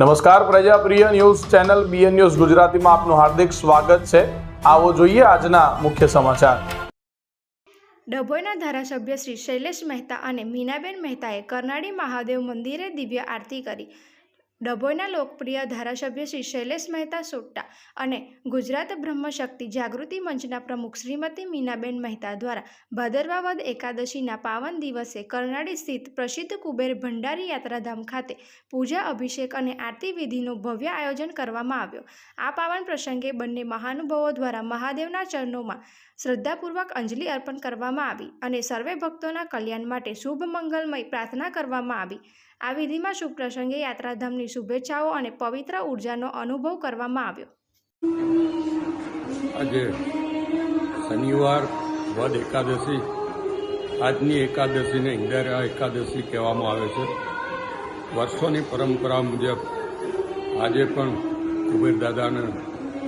નમસ્કાર પ્રજાપ્રિય news channel BN news ગુજરાતીમાં આપનું હાર્દિક સ્વાગત છે. આવો જોઈએ આજના મુખ્ય સમાચાર. ડભોઈના ધારાસભ્ય શ્રી શૈલેષ મહેતા અને મીનાબેન મહેતાએ કરનાળી મહાદેવ મંદિરે દિવ્ય આરતી કરી. ડભોઈના લોકપ્રિય ધારાસભ્ય શ્રી શૈલેષ મહેતા સોટ્ટા અને ગુજરાત બ્રહ્મશક્તિ જાગૃતિ મંચના પ્રમુખ શ્રીમતી મીનાબેન મહેતા દ્વારા ભાદરવાવદ એકાદશીના પાવન દિવસે કરનાળી સ્થિત પ્રસિદ્ધ કુબેર ભંડારી યાત્રાધામ ખાતે પૂજા, અભિષેક અને આરતી વિધિનું ભવ્ય આયોજન કરવામાં આવ્યો. આ પાવન પ્રસંગે બંને મહાનુભાવો દ્વારા મહાદેવના ચરણોમાં શ્રદ્ધાપૂર્વક અંજલિ અર્પણ કરવામાં આવી અને સર્વે ભક્તોના કલ્યાણ માટે શુભ મંગલમય પ્રાર્થના કરવામાં આવી. આ વિધિમાં શુભ પ્રસંગે યાત્રાધામની શુભેચ્છાઓ અને પવિત્ર ઉર્જાનો અનુભવ કરવામાં આવ્યો. આજે શનિવાર, વદ એકાદશી, આજની એકાદશીને ઇન્દિરા એકાદશી કહેવામાં આવે છે. વર્ષોની પરંપરા મુજબ આજે પણ કુબેર દાદાને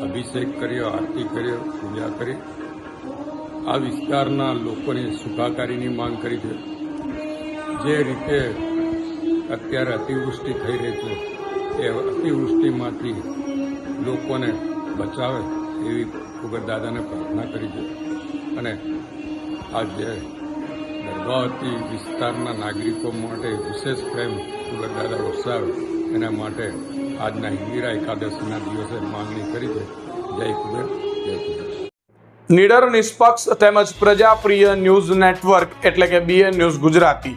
અભિષેક કર્યો, આરતી કર્યો, પૂજા કરી. આ વિસ્તારના લોકોની સુખાકારીની માંગ કરી છે. જે રીતે અત્યારે અતિવૃષ્ટિ થઈ રહી છે. એ અતિવૃષ્ટિમાંથી લોકોને બચાવે એવી કુબેર દાદાને પ્રાર્થના કરી છે. અને આ જે ગર્ભાવતી વિસ્તારના નાગરિકો માટે વિશેષ પ્રેમ કુબેર દાદા વરસાવે, એના માટે આજના ઇન્દિરા એકાદશીના દિવસે માંગણી કરી છે. જય કુબેર જય કુબેર નીડર નિષ્પક્ષ તેમજ પ્રજાપ્રિય ન્યૂઝ નેટવર્ક એટલે કે BN news Gujarati.